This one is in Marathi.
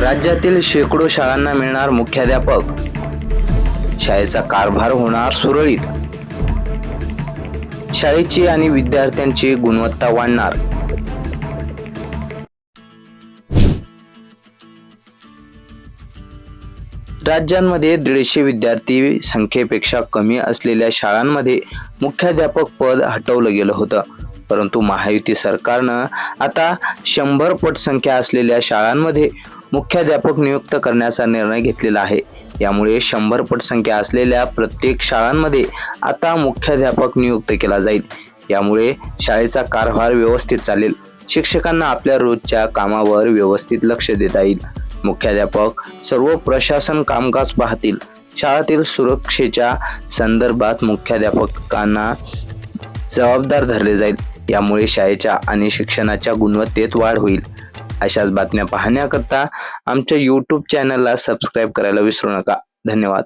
राज्यातील शेकडो शाळांना मिळणार मुख्याध्यापक. शाळेचा कारभार होणार सुरळीत. शाळेची आणि विद्यार्थ्यांची गुणवत्ता वाढणार. राज्यांमध्ये दीडशे विद्यार्थी संख्येपेक्षा कमी असलेल्या शाळांमध्ये मुख्याध्यापक पद हटवलं गेलं होतं. परंतु महायुती सरकारनं आता शंभर पट संख्या असलेल्या शाळांमध्ये मुख्याध्यापक नियुक्त करण्याचा निर्णय घेतलेला आहे. यामुळे शंभर पट संख्या असलेल्या प्रत्येक शाळांमध्ये आता मुख्याध्यापक नियुक्त केला जाईल. यामुळे शाळेचा कारभार व्यवस्थित चालेल. शिक्षकांना आपल्या रोजच्या कामावर व्यवस्थित लक्ष देता येईल. मुख्याध्यापक सर्व प्रशासन कामकाज पाहतील. शाळेतील सुरक्षेच्या संदर्भात मुख्याध्यापकांना जबाबदार धरले जाईल. यामुळे शाळेच्या आणि शिक्षणाच्या गुणवत्तेत वाढ होईल. अशाच बातम्या पाहण्याकरता आमच्या यूट्यूब चॅनलला सबस्क्राईब करायला विसरू नका. धन्यवाद.